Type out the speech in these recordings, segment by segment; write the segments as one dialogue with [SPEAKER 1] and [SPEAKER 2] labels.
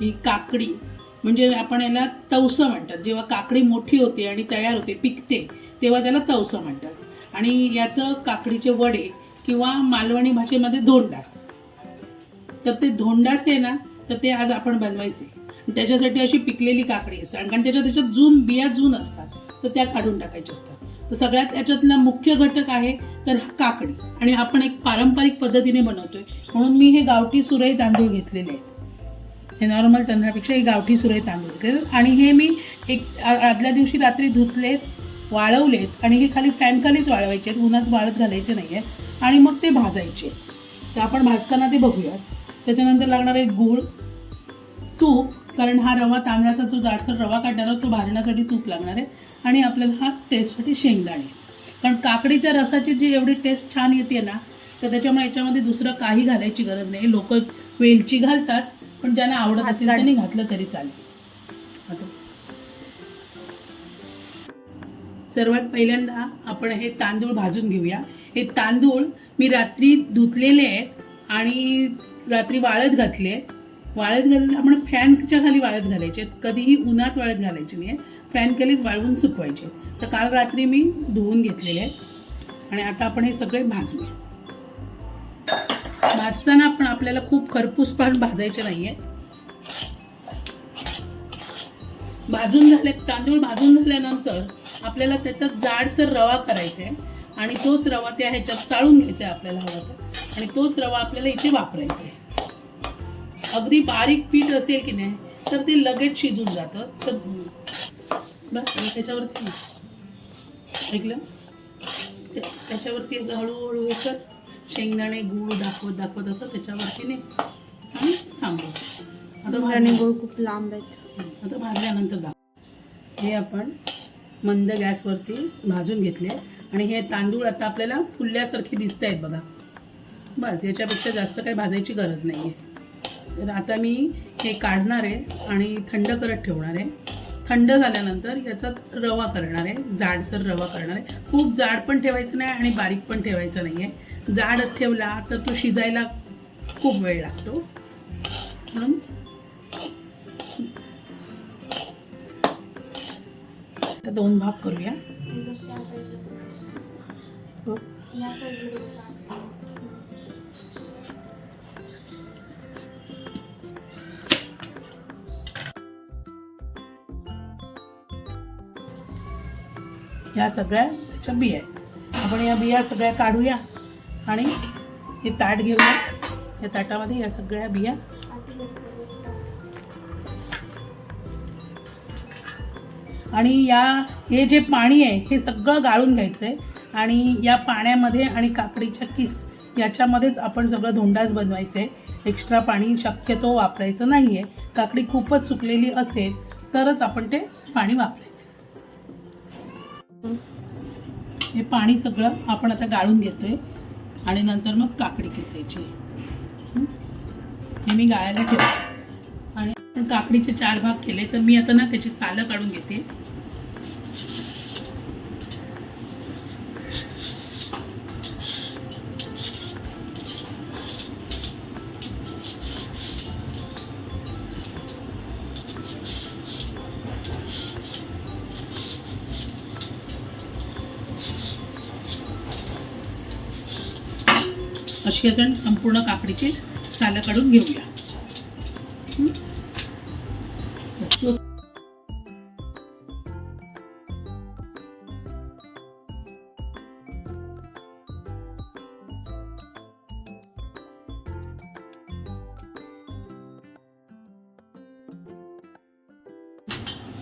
[SPEAKER 1] ही काकडी म्हणजे आपण याला तवसं म्हणतात. जेव्हा काकडी मोठी होते आणि तयार होते पिकते तेव्हा त्याला तवसं म्हणतात. आणि याचं काकडीचे वडे किंवा मालवणी भाषेमध्ये धोंडास. तर ते धोंडास आहे ना तर ते आज आपण बनवायचे. त्याच्यासाठी अशी पिकलेली काकडी असते. आणि कारण त्याच्यात त्याच्यात जून बिया जून असतात तर त्या काढून टाकायच्या असतात. तर सगळ्यात याच्यातला मुख्य घटक आहे तर काकडी. आणि आपण एक पारंपरिक पद्धतीने बनवतोय. म्हणून मी हे गावठी सुरई तांदूळ घेतलेले आहेत. हे नॉर्मल तांदळापेक्षा हे गावठी सुरे तांदूळ. घेतले आणि हे मी एक आदल्या दिवशी रात्री धुतलेत वाळवलेत आणि हे खाली फॅनखालीच वाळवायचे आहेत. उन्हात वाळत घालायचे नाही आहे आणि मग ते भाजायचे. तर आपण भाजताना ते बघूयास त्याच्यानंतर लागणार आहे गूळ तूप कारण हा रवा तांदळाचा जो जाडसर रवा काढणार तो भाजण्यासाठी तूप लागणार आहे. आणि आपल्याला हा टेस्टसाठी शेंगदाणे कारण काकडीच्या रसाची जी एवढी टेस्ट छान येते ना तर त्याच्यामुळे याच्यामध्ये दुसरं काही घालायची गरज नाही. लोक वेलची घालतात पण ज्यांना आवडत असेल त्यांनी घातलं तरी चालेल. आता. सर्वात पहिल्यांदा आपण हे तांदूळ भाजून घेऊया. हे तांदूळ मी रात्री धुतलेले आहेत आणि रात्री वाळत घातले वाळत घालले आपण फॅनच्या खाली वाळत घालायचे कधीही उन्हात वाळत घालायचे नाही फॅन खालीच वाळवून सुकवायचे तर काल रात्री मी धुवून घेतलेले आहेत. आणि आता आपण हे सगळे भाजूया. भाजताना पण आपल्याला खूप खरपूस पण भाजायचे नाही आहे भाजून झाले तांदूळ भाजून झाल्यानंतर आपल्याला त्याच्यात जाडसर रवा करायचा आहे आणि तोच रवा त्या ह्याच्यात चाळून घ्यायचा आहे आपल्याला हवा तर. आणि तोच रवा आपल्याला इथे वापरायचा आहे. अगदी बारीक पीठ असेल की नाही तर ते लगेच शिजून जातं. तर बस त्याच्यावरती ऐकलं? त्याच्यावरती असं हळूहळू कर. शेंगदाणे गूळ दाखवत दाखवत असं त्याच्यावरती ने आणि थांबव आता
[SPEAKER 2] आणि
[SPEAKER 1] भाजलं.
[SPEAKER 2] गोळ खूप लांब आहेत.
[SPEAKER 1] आता भाजल्यानंतर दाखव. हे आपण मंद गॅसवरती भाजून घेतले आणि हे तांदूळ आता आपल्याला फुलल्यासारखे दिसत आहेत बघा. बस याच्यापेक्षा जास्त काही भाजायची गरज नाही आहे तर आता मी हे काढणार आहे आणि थंड करत ठेवणार आहे. थंड झाल्यानंतर याचा रवा करणार आहे. जाडसर रवा करणार आहे. खूप जाड पण ठेवायचं नाही आणि बारीक पण ठेवायचं नाही आहे जाड ठेवला तर तो शिजायला खूप वेळ लागतो. म्हणून दोन भाग करूया. ह्या या सगळ्या त्याच्या बिया आहेत. आपण या बिया सगळ्या काढूया आणि हे ताट घेऊया या. ताटामध्ये या सगळ्या बिया. आणि या हे जे पाणी आहे हे सगळं गाळून घ्यायचं आहे आणि या पाण्यामध्ये आणि काकडीच्या किस याच्यामध्येच आपण सगळं धोंडास बनवायचं आहे एक्स्ट्रा पाणी शक्यतो वापरायचं नाही आहे काकडी खूपच सुकलेली असेल तरच आपण ते पाणी वापरायचं. हे पाणी सगळं आपण आता गाळून घेतोय. आणि नंतर मग काकडी किसायची. हे? मी गाळायला ठेवतो. आणि आपण काकडीचे चार भाग केले तर मी आता ना त्याची सालं काढून घेते. शेजण संपूर्ण काकडीची सालं काढून घेऊया.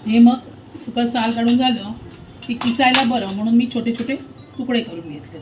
[SPEAKER 1] हे मग सुकं साल काढून झालं की किसायला बरं म्हणून मी छोटे छोटे तुकडे करून घेतले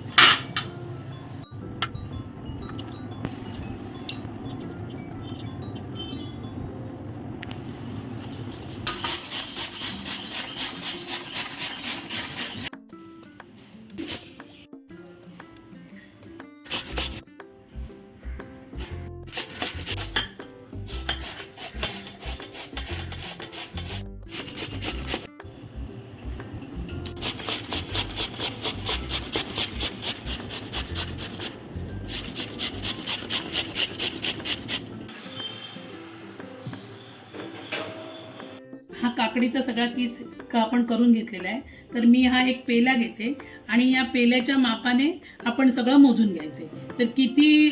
[SPEAKER 1] काकडीचा सगळा किस का आपण करून घेतलेला आहे तर मी हा एक पेला घेते आणि या पेल्याच्या मापाने आपण सगळं मोजून घ्यायचे. तर किती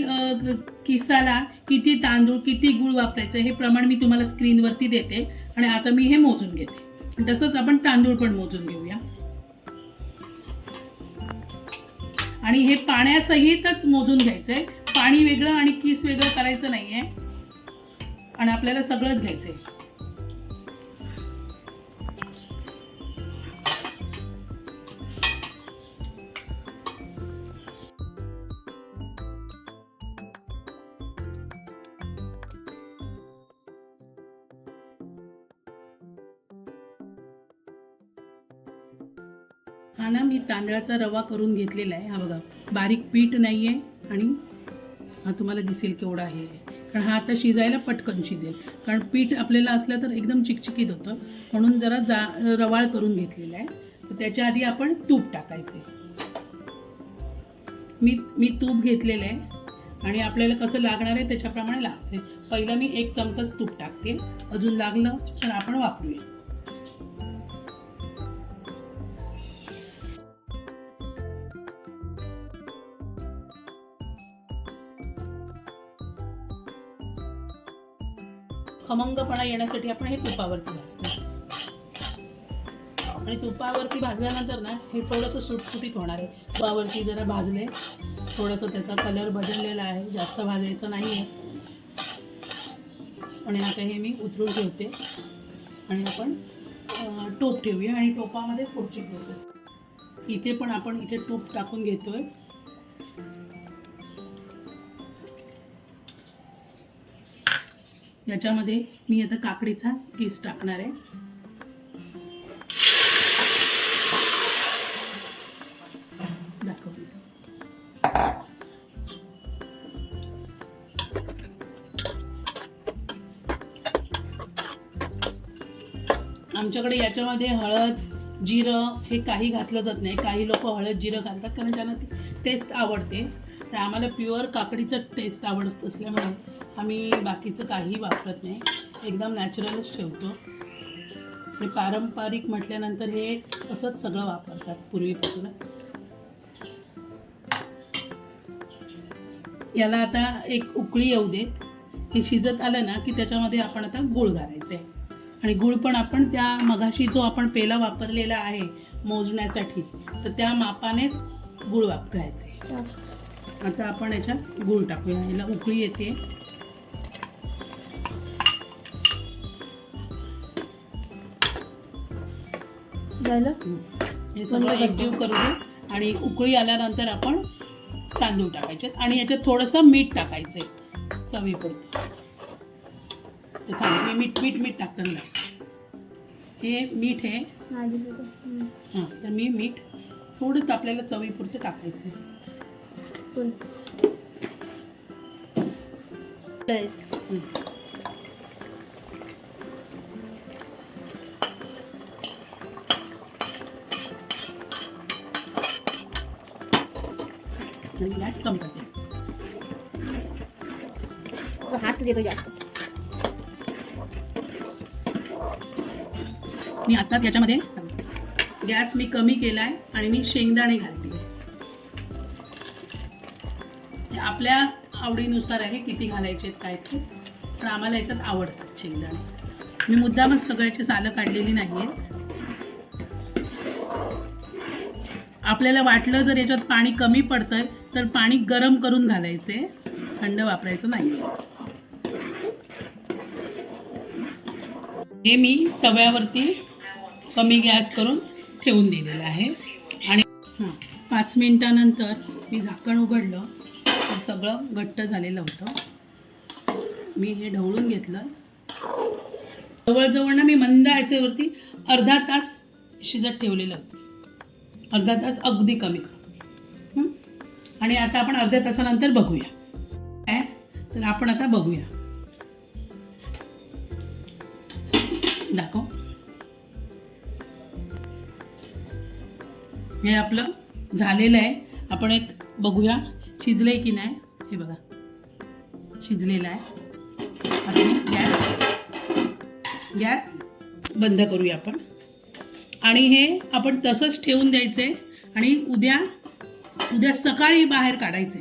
[SPEAKER 1] किसाला किती तांदूळ किती गुळ वापरायचं हे प्रमाण मी तुम्हाला स्क्रीनवरती देते आणि आता मी हे मोजून घेते. तसंच आपण तांदूळ पण मोजून घेऊया. आणि हे पाण्यासहितच मोजून घ्यायचंय. पाणी वेगळं आणि किस वेगळं करायचं नाहीये. आणि आपल्याला सगळंच घ्यायचं आहे हा ना मी तांदळाचा रवा करून घेतलेला आहे. हा बघा बारीक पीठ नाही आहे आणि हा तुम्हाला दिसेल केवढा आहे कारण हा आता शिजायला पटकन शिजेल. कारण पीठ आपल्याला असलं तर एकदम चिकचिकीत होतं. म्हणून जरा जा रवाळ करून घेतलेला आहे. तर त्याच्या आधी आपण तूप टाकायचे. मी मी तूप घेतलेलं आहे. आणि आपल्याला कसं लागणार आहे त्याच्याप्रमाणे लागते. पहिलं मी एक चमचाच तूप टाकते. अजून लागलं तर आपण वापरूया. खमंगपणा येण्यासाठी आपण हे तुपावरती भाजतो. आणि तुपावरती भाजल्यानंतर ना हे थोडंसं सुटसुटीत होणार आहे. तुपावरती जरा भाजले थोडंसं त्याचा कलर बदललेला आहे. जास्त भाजायचं नाही आहे आणि आता हे मी उतरून ठेवते. आणि आपण टोप ठेवूया. आणि टोपामध्ये पुढची प्रोसेस इथे पण आपण इथे टूप टाकून घेतोय. याच्यामध्ये मी आता काकडीचा किस टाकणार आहे. आमच्याकडे याच्यामध्ये हळद जिरं हे काही घातलं जात नाही. काही लोक हळद जिरं घालतात कारण त्यांना ती टेस्ट आवडते. तर आम्हाला प्युअर काकडीचं टेस्ट आवडत असल्यामुळे आम्ही बाकीचं काही वापरत नाही. एकदम नॅचरलच ठेवतो. आणि पारंपरिक म्हटल्यानंतर हे असंच सगळं वापरतात पूर्वीपासूनच. याला आता एक उकळी येऊ देत. हे शिजत आलं ना की त्याच्यामध्ये आपण आता गूळ घालायचं आहे आणि गूळ पण आपण त्या मगाशी जो आपण पेला वापरलेला आहे मोजण्यासाठी तर त्या मापानेच गूळ वापरायचे. आता आपण याच्यात गूळ टाकूया. याला उकळी येते.
[SPEAKER 2] झालं
[SPEAKER 1] हे सगळं एकजीव करू दे आणि उकळी आल्यानंतर आपण तांदूळ टाकायचे आणि याच्यात थोडंसं मीठ टाकायचं आहे चवीपुरतं. तर मीठ मीठ मीठ टाकताना हे मीठ आहे. हां तर मी मीठ थोडंच आपल्याला चवीपुरतं टाकायचं आहे. थोडी गॅस कमी करते.
[SPEAKER 2] हात येतो जास्त.
[SPEAKER 1] मी आताच याच्यामध्ये गॅस मी कमी केला आहे आणि मी शेंगदाणे घालते. आपल्या आवडीनुसार आहे किती घालायचे आहेत काय ते. तर आम्हाला याच्यात आवडतात शेंगदाणे. मी मुद्दामच सगळ्याची सालं काढलेली नाही आहेत आपल्याला वाटलं जर याच्यात पाणी कमी पडतंय तर पाणी गरम करून घालायचे. थंड वापरायचं नाही हे मी तव्यावरती कमी गॅस करून ठेवून दिलेलं आहे. आणि हां पाच मिनटानंतर मी झाकण उघडलं तर सगळं घट्ट झालेलं होतं. मी हे ढवळून घेतलं. जवळजवळ ना मी मंद आचेवरती अर्धा तास शिजत ठेवलेलं होतं. अर्धा तास अगदी कमी करतो. आणि आता आपण अर्ध्या तासानंतर बघूया. काय? तर आपण आता बघूया. दाखव. हे आपलं झालेलं आहे. आपण एक बघूया शिजलंय की नाही? हे बघा. शिजलेलं आहे. आता गॅस गॅस बंद करूया आपण. आणि हे आपण तसंच ठेवून द्यायचे आणि उद्या उद्या सकाळी बाहेर काढायचे.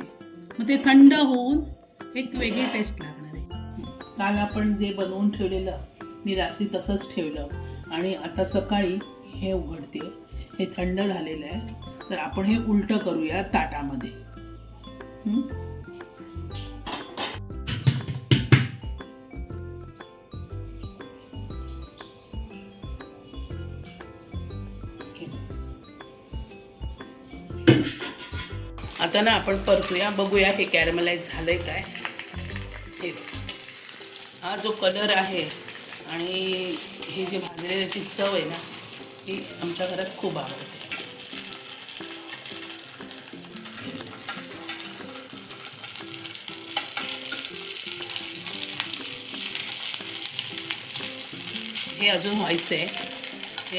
[SPEAKER 1] मग ते थंड होऊन एक वेगळी टेस्ट लागणार आहे. काल आपण जे बनवून ठेवलेलं मी रात्री तसंच ठेवलं. आणि आता सकाळी हे उघडते. हे थंड झालेलं आहे. तर आपण हे उलटं करूया ताटामध्ये. आता ना आपण परतूया बघूया हे कॅरमलाइज आहे काय. हे. हा जो कलर आहे आणि ही जी भाजलेल्याची चव आहे ना ही आमच्या घरात खूप आवडते. हे अजून व्हायचं आहे हे